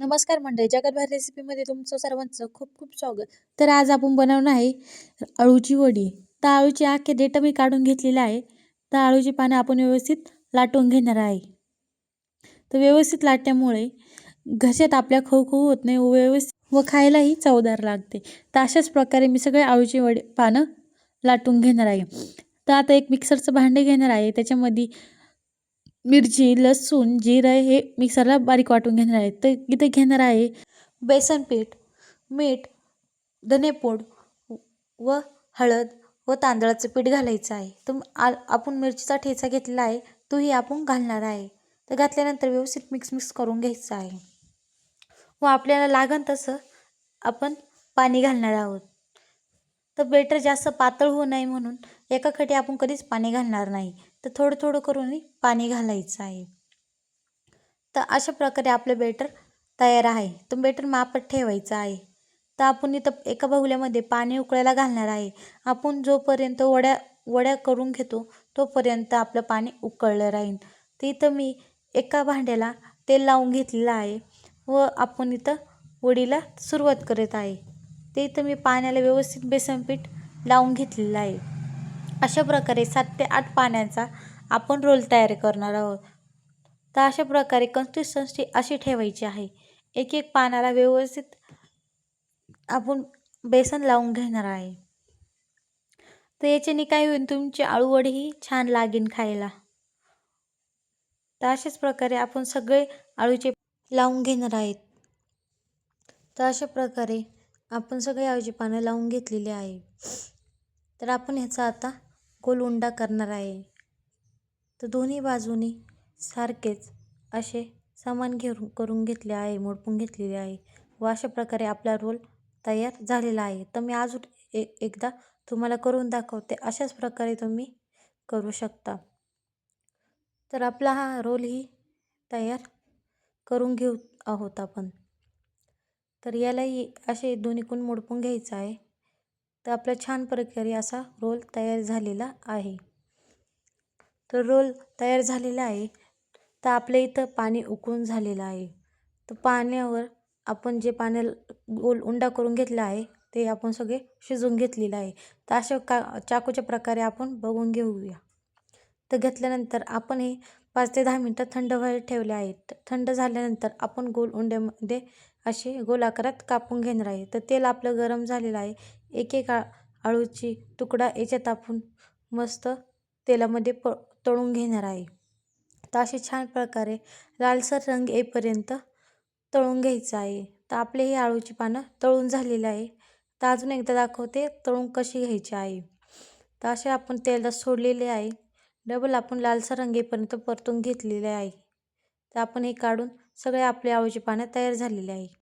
नमस्कार मंडळी जगतभर रेसिपीमध्ये तुमचं सर्वांचं खूप खूप स्वागत. तर आज आपण बनवणार आहे अळूची वडी. तर अळूची आखे देठ मी काढून घेतलेलं आहे. तर अळूची पानं आपण व्यवस्थित लाटून घेणार आहे. तर व्यवस्थित लाटल्यामुळे घशात आपल्या खऊ खऊ होत नाही व व्यवस्थित व खायलाही चवदार लागते. तर अशाच प्रकारे मी सगळे अळूची वडी पानं लाटून घेणार आहे. तर आता एक मिक्सरचं भांडे घेणार आहे. त्याच्यामध्ये मिरची लसूण जिरं हे मिक्सरला बारीक वाटून घेणार आहे. तर इथे घेणार आहे बेसन पीठ मीठ धनेपूड व हळद व तांदळाचं पीठ घालायचं आहे. तर आ आपण मिरचीचा ठेचा घेतलेला आहे तोही आपण घालणार आहे. तर घातल्यानंतर व्यवस्थित मिक्स मिक्स करून घ्यायचं आहे. व आपल्याला लागन तसं आपण पाणी घालणार आहोत. तर बेटर जास्त पातळ होऊ नये म्हणून एका खटी आपण कधीच पाणी घालणार नाही. तर थोडं थोडं करून पाणी घालायचं आहे. तर अशा प्रकारे आपलं बेटर तयार आहे. तर बेटर मापत ठेवायचं आहे. तर आपण इथं एका बाहुल्यामध्ये पाणी उकळायला घालणार आहे. आपण जोपर्यंत वड्या वड्या करून घेतो तोपर्यंत आपलं पाणी उकळलं राहील तर इथं मी एका भांड्याला तेल लावून घेतलेलं आहे व आपण इथं वडीला सुरुवात करत आहे. ते इथं मी पाण्याला व्यवस्थित बेसन पीठ लावून घेतलेलं आहे. अशा प्रकारे सात ते आठ पाण्याचा आपण रोल तयार करणार आहोत. तर अशा प्रकारे कन्सिस्टन्सी अशी ठेवायची आहे. एक एक पानाला व्यवस्थित आपण बेसन लावून घेणार आहे. तर याच्याने काय होईल तुमची आळूवडीही छान लागेल खायला. तर अशाच प्रकारे आपण सगळे आळूचे लावून घेणार आहेत. तर अशा प्रकारे आपण सगळे आळूची पानं लावून घेतलेली आहे. तर आपण ह्याचा आता गोल उंडा करणार आहे. तर दोन्ही बाजूनी सारखेच असे सामान घेऊन करून घेतले आहे मोडपून घेतलेले आहे. व अशा प्रकारे आपला रोल तयार झालेला आहे. तर मी अजून ए एकदा तुम्हाला करून दाखवते. अशाच प्रकारे तुम्ही करू शकता. तर आपला हा रोलही तयार करून घेऊ आहोत आपण. तर यालाही असे दोन्हीकून मोडपून घ्यायचं आहे. तर आपला छान प्रकारे असा रोल तयार झालेला आहे. तर रोल तयार झालेला आहे. तर आपल्या इथं पाणी उकळून झालेलं आहे. तर पाण्यावर आपण जे पाण्या गोल उंडा करून घेतला आहे ते आपण सगळे शिजवून घेतलेलं आहे. तर अशा का चाकूच्या प्रकारे आपण बघून घेऊया. तर घेतल्यानंतर आपण हे पाच ते दहा मिनटं थंड व्हायला ठेवले आहेत थंड झाल्यानंतर आपण गोल उंड्यामध्ये असे गोल आकारात कापून घेणार आहे. तर तेल आपलं गरम झालेलं आहे. एक एक आळूची तुकडा याच्यात आपण मस्त तेलामध्ये प तळून घेणार आहे. तर असे छान प्रकारे लालसर रंग येईपर्यंत तळून घ्यायचं आहे. तर आपले हे आळूची पानं तळून झालेलं आहे. तर अजून एकदा दाखवते तळून कशी घ्यायची आहे. तर असे आपण तेलात सोडलेले आहे. डबल आपण लालसर रंग येईपर्यंत परतून घेतलेले आहे. तर आपण हे काढून सगळे आपले आळूची पानं तयार झालेले आहे.